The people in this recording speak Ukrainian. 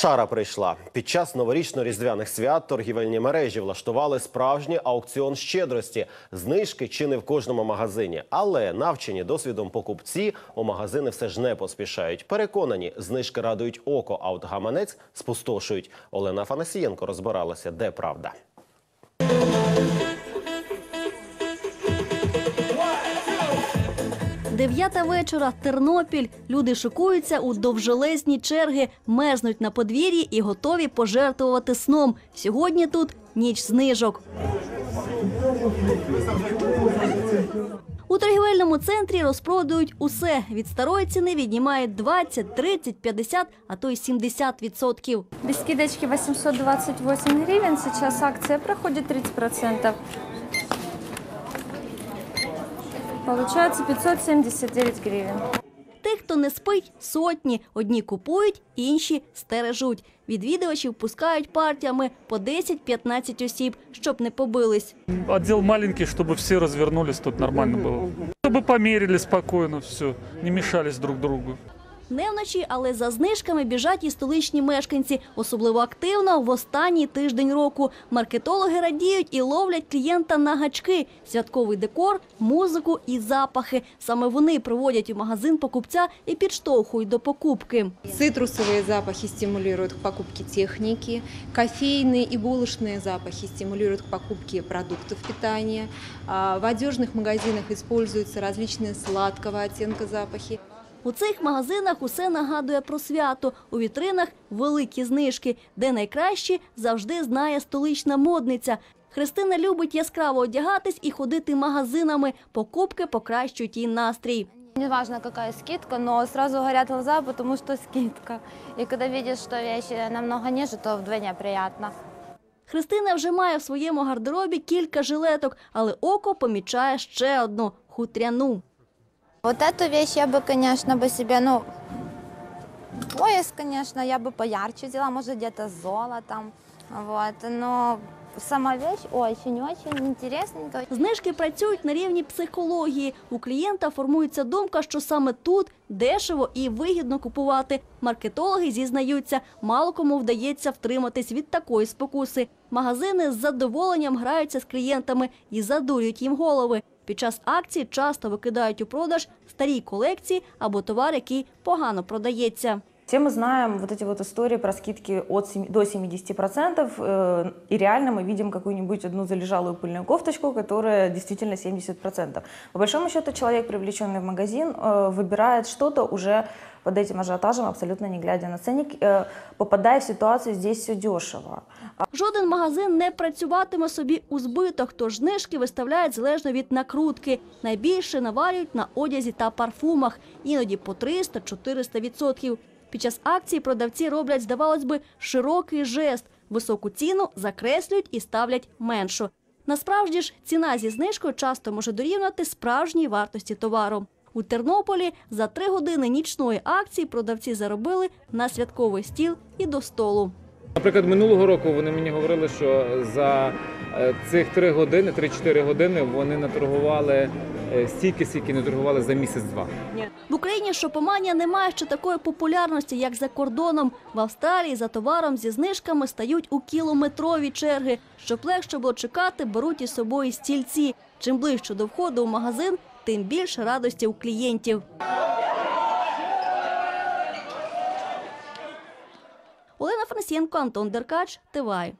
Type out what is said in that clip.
Шара прийшла. Під час новорічно-різдвяних свят торгівельні мережі влаштували справжній аукціон щедрості. Знижки чи не в кожному магазині. Але навчені досвідом покупці у магазини все ж не поспішають. Переконані, знижки радують око, а от гаманець спустошують. Олена Фанасієнко розбиралася, де правда. Дев'ята вечора, Тернопіль. Люди шикуються у довжелезні черги, мерзнуть на подвір'ї і готові пожертвувати сном. Сьогодні тут ніч знижок. У торгівельному центрі розпродають усе. Від старої ціни віднімають 20, 30, 50, а то й 70 відсотків. Без скидочки 828 гривен. Сейчас акция проходит 30%. Получается 579 гривен. Тих, хто не спить, сотні. Одні купують, інші стережуть. Відвідувачів пускають партіями по 10-15 осіб, щоб не побились. Отдел маленький, чтобы все развернулись, тут нормально было. Чтобы померили спокойно все, не мешались друг другу. Не вночі, але за знижками біжать і столичні мешканці. Особливо активно в останній тиждень року. Маркетологи радіють і ловлять клієнта на гачки. Святковий декор, музику і запахи. Саме вони приводять у магазин покупця і підштовхують до покупки. Цитрусовые запахи стимулируют к покупке техники, кофейные и булочные запахи стимулируют к покупке продуктов питания. А В одежных магазинах используются различные сладкого оттенка запахи. У цих магазинах усе нагадує про свято. У вітринах великі знижки, де найкращі завжди знає столична модниця. Христина любить яскраво одягатись і ходити магазинами. Покупки покращують їй настрій. Неважно, какая скидка, но сразу горят глаза, потому что скидка. И когда видишь, что вещи намного ниже, то вдвойне приятно. Христина вже має в своєму гардеробі кілька жилеток, але око помічає ще одну хутряну. Вот эту вещь я бы, конечно, бы себе, ну, пояс, конечно, я бы поярче взяла, может, где-то с золотом, вот, но сама вещь очень-очень интересненькая. Знижки працюють на рівні психології. У клієнта формується думка, що саме тут дешево і вигідно купувати. Маркетологи зізнаються, мало кому вдається втриматись від такої спокуси. Магазини з задоволенням граються з клієнтами і задурюють їм голови. Під час акції часто викидають у продаж старі колекції або товар, який погано продається. Все мы знаем вот эти вот истории про скидки от семи- до 70%, э, и реально мы видим какую-нибудь одну залежалую пыльную кофточку, которая действительно 70%. По большому счету человек, привлеченный в магазин, э, выбирает что-то уже под этим ажиотажем, абсолютно не глядя на ценник, э, попадая в ситуацию «здесь все дешево». Жоден магазин не працюватиме собі у збиток, тож знижки виставляють залежно від накрутки. Найбільше навалюють на одязі та парфумах, іноді по 300-400 відсотків. Під час акції продавці роблять, здавалось би, широкий жест. Високу ціну закреслюють і ставлять меншу. Насправді ж, ціна зі знижкою часто може дорівнювати справжній вартості товару. У Тернополі за три години нічної акції продавці заробили на святковий стіл і до столу. Наприклад, минулого року вони мені говорили, що за цих 3 години, 3-4 години вони наторгували е, стільки, скільки не торгували за місяць-два. В Україні шопоманія не має ще такої популярності, як за кордоном. В Австралії за товаром зі знижками стають у кілометрові черги. Щоб легше було чекати, беруть із собою стільці. Чим ближче до входу у магазин, тим більше радості у клієнтів. Олена Франсієнко, Антон Деркач, Тивай.